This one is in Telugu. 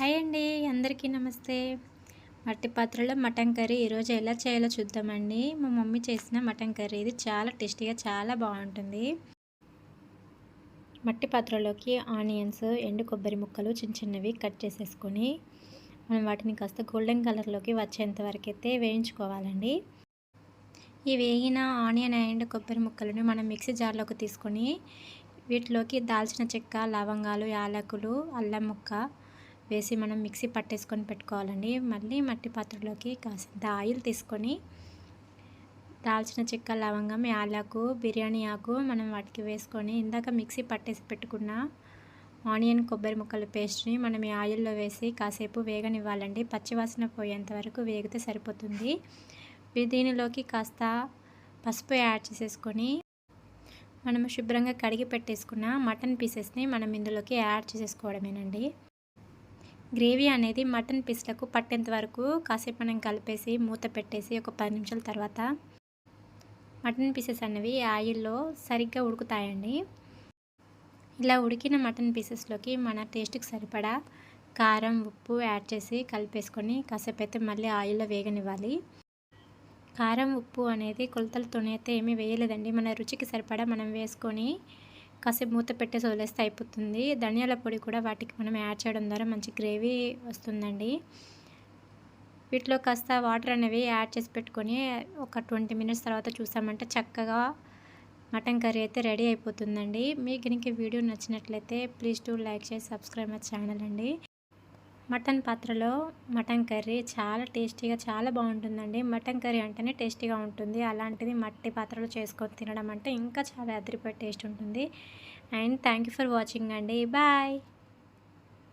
హాయ్ అండి అందరికీ నమస్తే. మట్టి పాత్రలో మటన్ కర్రీ ఈరోజు ఎలా చేయాలో చూద్దామండి. మా మమ్మీ చేసిన మటన్ కర్రీ ఇది చాలా టేస్టీగా చాలా బాగుంటుంది. మట్టి పాత్రలోకి ఆనియన్స్ ఎండు కొబ్బరి ముక్కలు చిన్న చిన్నవి కట్ చేసేసుకొని మనం వాటిని కాస్త గోల్డెన్ కలర్లోకి వచ్చేంత వరకు అయితే వేయించుకోవాలండి. ఈ వేగిన ఆనియన్ అండ్ కొబ్బరి ముక్కలను మనం మిక్సీ జార్లోకి తీసుకొని వీటిలోకి దాల్చిన చెక్క లవంగాలు యాలకులు అల్లం ముక్క వేసి మనం మిక్సీ పట్టేసుకొని పెట్టుకోవాలండి. మళ్ళీ మట్టి పాత్రలోకి కాసింత ఆయిల్ తీసుకొని దాల్చిన చెక్క లవంగం యాలకు బిర్యానీ ఆకు మనం వాటికి వేసుకొని ఇందాక మిక్సీ పట్టేసి పెట్టుకున్న ఆనియన్ కొబ్బరి ముక్కల పేస్ట్ని మనం ఈ ఆయిల్లో వేసి కాసేపు వేగనివ్వాలండి. పచ్చివాసన పోయేంత వరకు వేగితే సరిపోతుంది. దీనిలోకి కాస్త పసుపు యాడ్ చేసేసుకొని మనం శుభ్రంగా కడిగి పెట్టేసుకున్న మటన్ పీసెస్ని మనం ఇందులోకి యాడ్ చేసేసుకోవడమేనండి. గ్రేవీ అనేది మటన్ పీస్లకు పట్టేంత వరకు కాసేపు మనం కలిపేసి మూత పెట్టేసి ఒక పది నిమిషాల తర్వాత మటన్ పీసెస్ అనేవి ఆయిల్లో సరిగ్గా ఉడుకుతాయండి. ఇలా ఉడికిన మటన్ పీసెస్లోకి మన టేస్ట్కి సరిపడా కారం ఉప్పు యాడ్ చేసి కలిపేసుకొని కాసేపు అయితే మళ్ళీ ఆయిల్లో వేగనివ్వాలి. కారం ఉప్పు అనేది కొలతలతోనే అయితే ఏమీ వేయలేదండి. మన రుచికి సరిపడా మనం వేసుకొని కాసేపు మూత పెట్టేసి వదిలేస్తే అయిపోతుంది. ధనియాల పొడి కూడా వాటికి మనం యాడ్ చేయడం ద్వారా మంచి గ్రేవీ వస్తుందండి. వీటిలో కాస్త వాటర్ అనేవి యాడ్ చేసి పెట్టుకొని ఒక ట్వంటీ మినిట్స్ తర్వాత చూసామంటే చక్కగా మటన్ కర్రీ అయితే రెడీ అయిపోతుందండి. మీకు కనుక వీడియో నచ్చినట్లయితే ప్లీజ్ టు లైక్ చేసి సబ్స్క్రైబ్ మై ఛానల్ అండి. మటన్ పాత్రలో మటన్ కర్రీ చాలా టేస్టీగా చాలా బాగుంటుందండి. మటన్ కర్రీ అంటేనే టేస్టీగా ఉంటుంది. అలాంటిది మట్టి పాత్రలో చేసుకొని తినడం అంటే ఇంకా చాలా అదిరిపోయే టేస్ట్ ఉంటుంది. అండ్ థ్యాంక్ ఫర్ వాచింగ్ అండి. బాయ్.